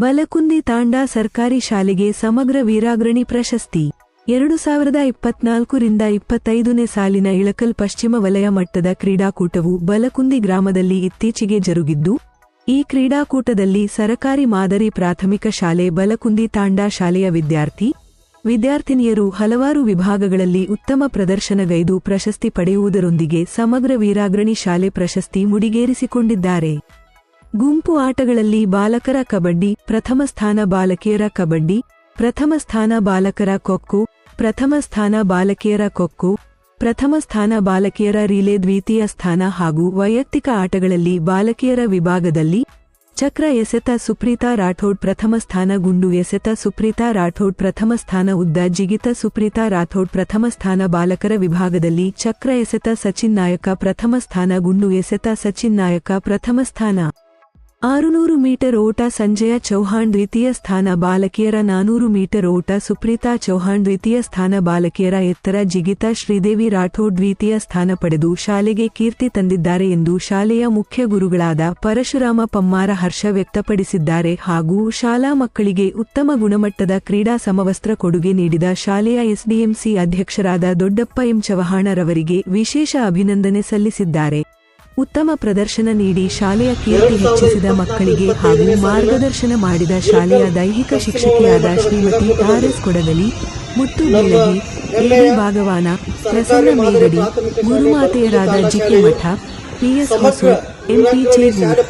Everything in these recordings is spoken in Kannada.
ಬಲಕುಂದಿ ತಾಂಡಾ ಸರ್ಕಾರಿ ಶಾಲೆಗೆ ಸಮಗ್ರ ವೀರಾಗ್ರಣಿ ಪ್ರಶಸ್ತಿ. ಎರಡು ಸಾವಿರದ ಇಪ್ಪತ್ನಾಲ್ಕರಿಂದ ಇಪ್ಪತ್ತೈದನೇ ಸಾಲಿನ ಇಳಕಲ್ ಪಶ್ಚಿಮ ವಲಯ ಮಟ್ಟದ ಕ್ರೀಡಾಕೂಟವು ಬಲಕುಂದಿ ಗ್ರಾಮದಲ್ಲಿ ಇತ್ತೀಚೆಗೆ ಜರುಗಿದ್ದು, ಈ ಕ್ರೀಡಾಕೂಟದಲ್ಲಿ ಸರಕಾರಿ ಮಾದರಿ ಪ್ರಾಥಮಿಕ ಶಾಲೆ ಬಲಕುಂದಿ ತಾಂಡಾ ಶಾಲೆಯ ವಿದ್ಯಾರ್ಥಿ, ವಿದ್ಯಾರ್ಥಿನಿಯರು ಹಲವಾರು ವಿಭಾಗಗಳಲ್ಲಿ ಉತ್ತಮ ಪ್ರದರ್ಶನಗೈದು ಪ್ರಶಸ್ತಿ ಪಡೆಯುವುದರೊಂದಿಗೆ ಸಮಗ್ರ ವೀರಾಗ್ರಣಿ ಶಾಲೆ ಪ್ರಶಸ್ತಿ ಮುಡಿಗೇರಿಸಿಕೊಂಡಿದ್ದಾರೆ. ಗುಂಪು ಆಟಗಳಲ್ಲಿ ಬಾಲಕರ ಕಬಡ್ಡಿ, ಪ್ರಥಮ ಸ್ಥಾನ ಬಾಲಕಿಯರ ಕಬಡ್ಡಿ, ಪ್ರಥಮ ಸ್ಥಾನ ಬಾಲಕರ ಕೊಕ್ಕು, ಪ್ರಥಮ ಸ್ಥಾನ ಬಾಲಕಿಯರ ಕೊಕ್ಕು, ಪ್ರಥಮ ಸ್ಥಾನ ಬಾಲಕಿಯರ ರಿಲೇ ದ್ವಿತೀಯ ಸ್ಥಾನ ಹಾಗೂ ವೈಯಕ್ತಿಕ ಆಟಗಳಲ್ಲಿ ಬಾಲಕಿಯರ ವಿಭಾಗದಲ್ಲಿ ಚಕ್ರ ಎಸೆತ ಸುಪ್ರೀತಾ ರಾಠೋಡ್ ಪ್ರಥಮ ಸ್ಥಾನ, ಗುಂಡು ಎಸೆತ ಸುಪ್ರೀತಾ ರಾಠೋಡ್ ಪ್ರಥಮ ಸ್ಥಾನ, ಉದ್ದ ಜಿಗಿತ ಸುಪ್ರೀತಾ ರಾಠೋಡ್ ಪ್ರಥಮ ಸ್ಥಾನ ಬಾಲಕರ ವಿಭಾಗದಲ್ಲಿ ಚಕ್ರ ಎಸೆತ ಸಚಿನ್ ನಾಯಕ ಪ್ರಥಮ ಸ್ಥಾನ, ಗುಂಡು ಎಸೆತ ಸಚಿನ್ ನಾಯಕ ಪ್ರಥಮ ಸ್ಥಾನ. ಆರುನೂರು ಮೀಟರ್ ಓಟ ಸಂಜಯ ಚೌಹಾಣ್ ದ್ವಿತೀಯ ಸ್ಥಾನ ಬಾಲಕಿಯರ ನಾನೂರು ಮೀಟರ್ ಓಟ ಸುಪ್ರೀತಾ ಚೌಹಾಣ್ ದ್ವಿತೀಯ ಸ್ಥಾನ ಬಾಲಕಿಯರ ಎತ್ತರ ಜಿಗಿತಾ ಶ್ರೀದೇವಿ ರಾಠೋಡ್ ದ್ವಿತೀಯ ಸ್ಥಾನ ಪಡೆದು ಶಾಲೆಗೆ ಕೀರ್ತಿ ತಂದಿದ್ದಾರೆ ಎಂದು ಶಾಲೆಯ ಮುಖ್ಯ ಗುರುಗಳಾದ ಪರಶುರಾಮ ಪಮ್ಮಾರ ಹರ್ಷ ವ್ಯಕ್ತಪಡಿಸಿದ್ದಾರೆ ಹಾಗೂ ಶಾಲಾ ಮಕ್ಕಳಿಗೆ ಉತ್ತಮ ಗುಣಮಟ್ಟದ ಕ್ರೀಡಾ ಸಮವಸ್ತ್ರ ಕೊಡುಗೆ ನೀಡಿದ ಶಾಲೆಯ ಎಸ್ಡಿಎಂಸಿ ಅಧ್ಯಕ್ಷರಾದ ದೊಡ್ಡಪ್ಪ ಎಂ ಚವಹಾಣರವರಿಗೆ ವಿಶೇಷ ಅಭಿನಂದನೆ ಸಲ್ಲಿಸಿದ್ದಾರೆ. ಉತ್ತಮ ಪ್ರದರ್ಶನ ನೀಡಿ ಶಾಲೆಯ ಕೀರ್ತಿ ಹೆಚ್ಚಿಸಿದ ಮಕ್ಕಳಿಗೆ ಹಾಗೂ ಮಾರ್ಗದರ್ಶನ ಮಾಡಿದ ಶಾಲೆಯ ದೈಹಿಕ ಶಿಕ್ಷಕಿಯಾದ Shrimati R S Kodagali, Muttu Bilagi AD Bhagwan, Prasanna Megadi, ಗುರುಮಾತೆಯರಾದ GK Math PS Hosur MP Chegur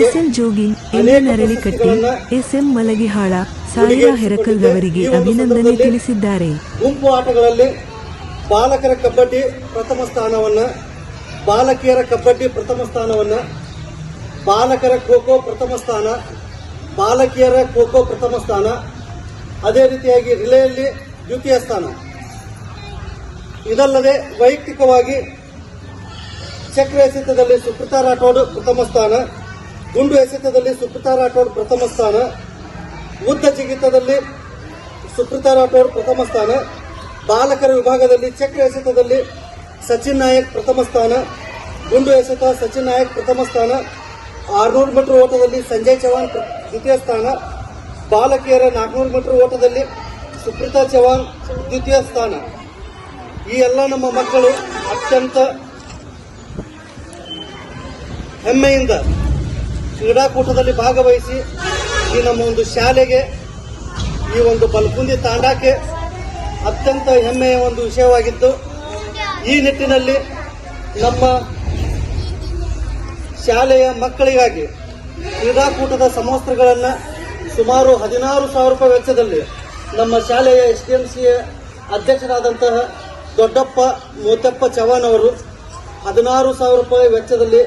SM Jogi MN Aralikatti SM Malagihal, Saira Herakal ರವರಿಗೆ ಅಭಿನಂದನೆ ತಿಳಿಸಿದ್ದಾರೆ. ಗುಂಪು ಆಟಗಳಲ್ಲಿ ಬಾಲಕರ ಕಬಡ್ಡಿ ಪ್ರಥಮ ಸ್ಥಾನವನ್ನ ಬಾಲಕಿಯರ ಕಬಡ್ಡಿ ಪ್ರಥಮ ಸ್ಥಾನವನ್ನು, ಬಾಲಕರ ಖೋ ಪ್ರಥಮ ಸ್ಥಾನ, ಬಾಲಕಿಯರ ಖೋ ಪ್ರಥಮ ಸ್ಥಾನ, ಅದೇ ರೀತಿಯಾಗಿ ರಿಲೆಯಲ್ಲಿ ದ್ವಿತೀಯ ಸ್ಥಾನ. ಇದಲ್ಲದೆ ವೈಯಕ್ತಿಕವಾಗಿ ಚಕ್ರ ಎಸೆತದಲ್ಲಿ ಸುಪ್ರತಾ ರಾಠೋಡ್ ಪ್ರಥಮ ಸ್ಥಾನ, ಗುಂಡು ಎಸೆತದಲ್ಲಿ ಸುಪ್ರತಾ ರಾಠೋಡ್ ಪ್ರಥಮ ಸ್ಥಾನ, ಉದ್ದ ಜಿಗಿತದಲ್ಲಿ ಸುಪ್ರತಾ ರಾಠೋಡ್ ಪ್ರಥಮ ಸ್ಥಾನ, ಬಾಲಕರ ವಿಭಾಗದಲ್ಲಿ ಚಕ್ರ ಎಸೆತದಲ್ಲಿ ಸಚಿನ್ ನಾಯಕ್ ಪ್ರಥಮ ಸ್ಥಾನ, ಗುಂಡು ಎಸೆತ ಸಚಿನ್ ನಾಯಕ್ ಪ್ರಥಮ ಸ್ಥಾನ, ಆರ್ನೂರು ಮೀಟರ್ ಓಟದಲ್ಲಿ ಸಂಜಯ್ ಚೌಹಾಣ್ ದ್ವಿತೀಯ ಸ್ಥಾನ, ಬಾಲಕಿಯರ ನಾಲ್ಕುನೂರು ಮೀಟರ್ ಓಟದಲ್ಲಿ ಸುಪ್ರೀತಾ ಚೌಹಾಣ್ ದ್ವಿತೀಯ ಸ್ಥಾನ. ಈ ಎಲ್ಲ ನಮ್ಮ ಮಕ್ಕಳು ಅತ್ಯಂತ ಹೆಮ್ಮೆಯಿಂದ ಕ್ರೀಡಾಕೂಟದಲ್ಲಿ ಭಾಗವಹಿಸಿ ಈ ನಮ್ಮ ಒಂದು ಶಾಲೆಗೆ, ಈ ಒಂದು ಬಲ್ಕುಂದಿ ತಾಂಡಕ್ಕೆ ಅತ್ಯಂತ ಹೆಮ್ಮೆಯ ಒಂದು ವಿಷಯವಾಗಿದ್ದು ಈ ನಿಟ್ಟಿನಲ್ಲಿ ನಮ್ಮ ಶಾಲೆಯ ಮಕ್ಕಳಿಗಾಗಿ ಕ್ರೀಡಾಕೂಟದ ಸಮವಸ್ತ್ರಗಳನ್ನು ಸುಮಾರು ಹದಿನಾರು ಸಾವಿರ ರೂಪಾಯಿ ವೆಚ್ಚದಲ್ಲಿ ನಮ್ಮ ಶಾಲೆಯ ಎಸ್ ಡಿ ಎಂ ಸಿಯ ಅಧ್ಯಕ್ಷರಾದಂತಹ ದೊಡ್ಡಪ್ಪ ಮೋತಪ್ಪ ಚವಾಣ್ ಅವರು ಹದಿನಾರು ಸಾವಿರ ರೂಪಾಯಿ ವೆಚ್ಚದಲ್ಲಿ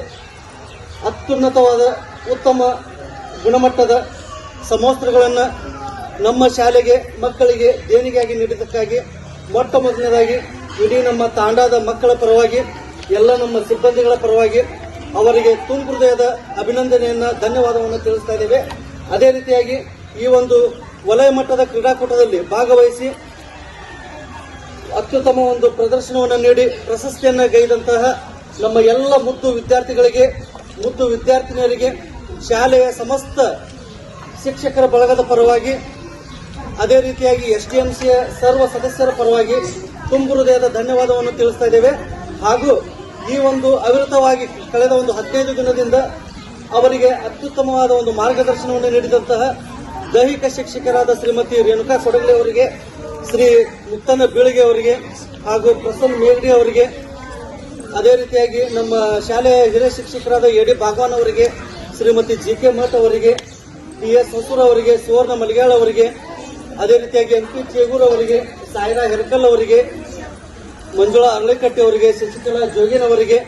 ಅತ್ಯುನ್ನತವಾದ ಉತ್ತಮ ಗುಣಮಟ್ಟದ ಸಮವಸ್ತ್ರಗಳನ್ನು ನಮ್ಮ ಶಾಲೆಗೆ ಮಕ್ಕಳಿಗೆ ದೇಣಿಗೆಯಾಗಿ ನೀಡಿದ್ದಕ್ಕಾಗಿ ಮೊಟ್ಟ ಮೊದಲನೇದಾಗಿ ಇಡೀ ನಮ್ಮ ತಾಂಡಾದ ಮಕ್ಕಳ ಪರವಾಗಿ, ಎಲ್ಲ ನಮ್ಮ ಸಿಬ್ಬಂದಿಗಳ ಪರವಾಗಿ ಅವರಿಗೆ ತುಂಬ ಹೃದಯದ ಅಭಿನಂದನೆಯನ್ನ, ಧನ್ಯವಾದವನ್ನು ತಿಳಿಸ್ತಾ ಇದ್ದೇವೆ. ಅದೇ ರೀತಿಯಾಗಿ ಈ ಒಂದು ವಲಯ ಮಟ್ಟದ ಕ್ರೀಡಾಕೂಟದಲ್ಲಿ ಭಾಗವಹಿಸಿ ಅತ್ಯುತ್ತಮ ಒಂದು ಪ್ರದರ್ಶನವನ್ನು ನೀಡಿ, ಪ್ರಶಸ್ತಿಯನ್ನು ಗೈದಂತಹ ನಮ್ಮ ಎಲ್ಲ ಮುದ್ದು ವಿದ್ಯಾರ್ಥಿಗಳಿಗೆ, ಮುದ್ದು ವಿದ್ಯಾರ್ಥಿನಿಯರಿಗೆ, ಶಾಲೆಯ ಸಮಸ್ತ ಶಿಕ್ಷಕರ ಬಳಗದ ಪರವಾಗಿ, ಅದೇ ರೀತಿಯಾಗಿ ಎಸ್ ಡಿ ಸರ್ವ ಸದಸ್ಯರ ಪರವಾಗಿ ತುಂಬು ಹೃದಯದ ಧನ್ಯವಾದವನ್ನು ತಿಳಿಸ್ತಾ ಇದ್ದೇವೆ. ಹಾಗೂ ಈ ಒಂದು ಅವಿರತವಾಗಿ ಕಳೆದ ಒಂದು ಹದಿನೈದು ದಿನದಿಂದ ಅವರಿಗೆ ಅತ್ಯುತ್ತಮವಾದ ಒಂದು ಮಾರ್ಗದರ್ಶನವನ್ನು ನೀಡಿದಂತಹ ದೈಹಿಕ ಶಿಕ್ಷಕರಾದ ಶ್ರೀಮತಿ ರೇಣುಕಾ ಕೊಡಗಲಿ ಅವರಿಗೆ, ಶ್ರೀ ಮುತ್ತನ ಬೀಳಿಗೆ ಅವರಿಗೆ, ಹಾಗೂ ಪ್ರಸನ್ನ ಮೇಗಡಿ ಅವರಿಗೆ, ಅದೇ ರೀತಿಯಾಗಿ ನಮ್ಮ ಶಾಲೆಯ ಹಿರಿಯ ಶಿಕ್ಷಕರಾದ ಎ ಡಿ ಭಾಗವಾನ್ ಅವರಿಗೆ, ಶ್ರೀಮತಿ ಜಿ ಕೆ ಮಠ್ ಅವರಿಗೆ ಟಿ ಎಸ್ ಹೊಸೂರ್ ಅವರಿಗೆ, ಸುವರ್ಣ ಮಲಿಗಾಳ್ ಅವರಿಗೆ, ಅದೇ ರೀತಿಯಾಗಿ ಎಂ ಪಿ ಚೇಗೂರ್ ಅವರಿಗೆ, ಸಾಯಿರಾ ಹೆರ್ಕಲ್ ಅವರಿಗೆ ಮಂಜುಳಾ ಅರಳಿಕಟ್ಟಿ ಅವರಿಗೆ, ಶಶಿಕಲಾ ಜೋಗಿನ್ ಅವರಿಗೆ,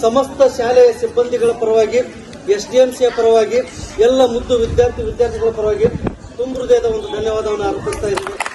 ಸಮಸ್ತ ಶಾಲೆಯ ಸಿಬ್ಬಂದಿಗಳ ಪರವಾಗಿ, ಎಸ್ ಡಿ ಎಂ ಸಿಯ ಪರವಾಗಿ, ಎಲ್ಲ ಮುದ್ದು ವಿದ್ಯಾರ್ಥಿ ವಿದ್ಯಾರ್ಥಿಗಳ ಪರವಾಗಿ ತುಂಬ ಹೃದಯದ ಒಂದು ಧನ್ಯವಾದವನ್ನು ಅರ್ಪಿಸ್ತಾ ಇದ್ದೀನಿ.